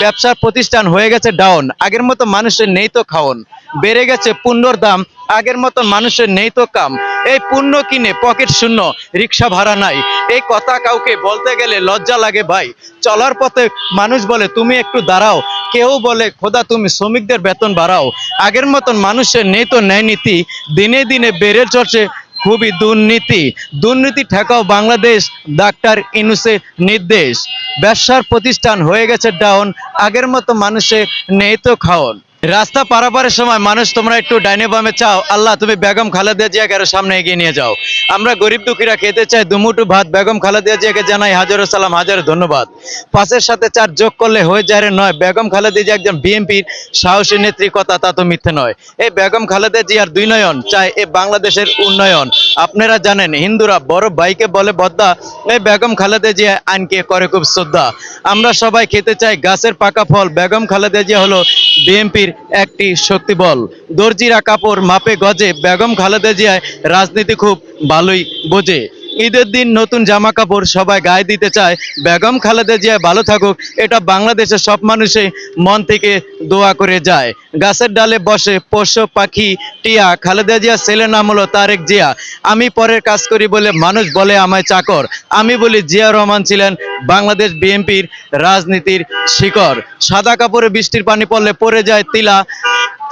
ব্যবসার প্রতিষ্ঠান হয়ে গেছে ডাউন আগের মতো মানুষের নেই তো খাওন। বেড়ে গেছে পণ্যর দাম, আগের মতো মানুষের নেই তো কাম। এই পণ্য কিনে পকেট শূন্য, রিক্সা ভাড়া নাই। এই কথা কাউকে বলতে গেলে লজ্জা লাগে ভাই। চলার পথে মানুষ বলে, তুমি একটু দাঁড়াও। কেউ বলে, খোদা, তুমি শ্রমিকদের বেতন বাড়াও। আগের মতন মানুষের নেই তো ন্যায় নীতি, দিনে দিনে বেড়ে চলছে খুবই দুর্নীতি। দুর্নীতি ঠেকাও বাংলাদেশ, ডাক্তার ইনুসের নির্দেশ। ব্যবসার প্রতিষ্ঠান হয়ে গেছে ডাউন আগের মতো মানুষের নেই তো খাওন। রাস্তা পারাপারের সময় মানুষ তোমরা একটু ডাইনে বামে চাও। আল্লাহ, তুমি বেগম খালেদা জিয়াকে আরও সামনে এগিয়ে নিয়ে যাও। আমরা গরিব দুঃখীরা খেতে চাই দুমুটু ভাত বেগম খালেদা জিয়াকে জানাই হাজারো সালাম, হাজারো ধন্যবাদ। পাঁচের সাথে চার যোগ করলে হয়ে যায় নয়। বেগম খালেদা জিয়া একজন বিএনপির সাহসী নেত্রী কথা তা তো মিথ্যে নয়। এই বেগম খালেদা জিয়ার দুই নয়ন চায় এই বাংলাদেশের উন্নয়ন। আপনারা জানেন, হিন্দুরা বড় ভাইকে বলে বদ্দা, এই বেগম খালেদা জিয়া আইনকে করে খুব শ্রদ্ধা। আমরা সবাই খেতে চাই গাছের পাকা ফল। বেগম খালেদা জিয়া হলো বিএনপির একটি শক্তি বল। দর্জিরা কাপড় মাপে গজে বেগম খালেদা জিয়ায় রাজনীতি খুব ভালোই বোঝে। ঈদের দিন নতুন জামা কাপড় সবাই গায়ে দিতে চায়। বেগম খালেদা জিয়া ভালো থাকুক, এটা বাংলাদেশের সব মানুষই মন থেকে দোয়া করে যায়। গাছের ডালে বসে পোষ্য পাখি টিয়া, খালেদা জিয়া ছেলে নাম হলো তারেক জিয়া। আমি পরের কাজ করি বলে মানুষ বলে আমায় চাকর। আমি বলি জিয়া রহমান ছিলেন বাংলাদেশ বিএনপির রাজনীতির শিকড়। সাদা কাপড়ে বৃষ্টির পানি পড়লে পড়ে যায় তিলা।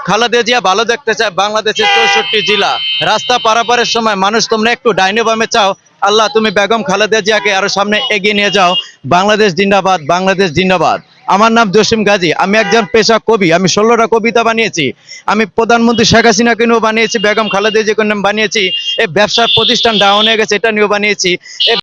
খালেদা জিয়া ভালো দেখতে চায় বাংলাদেশের চৌষট্টি জেলা। রাস্তা পারাপারের সময় মানুষ তোমরা একটু ডাইনে বামে চাও। আল্লাহ, তুমি বেগম খালেদা জিয়াকে আরও সামনে এগিয়ে নিয়ে যাও। বাংলাদেশ জিন্দাবাদ বাংলাদেশ জিন্দাবাদ। আমার নাম জসিম গাজী। আমি একজন পেশা কবি। আমি ষোলোটা কবিতা বানিয়েছি। আমি প্রধানমন্ত্রী শেখ হাসিনাকে নিয়েও বানিয়েছি, বেগম খালেদা জিয়াকে বানিয়েছি। এই ব্যবসার প্রতিষ্ঠান ডাউন হয়ে গেছে, এটা নিয়েও বানিয়েছি।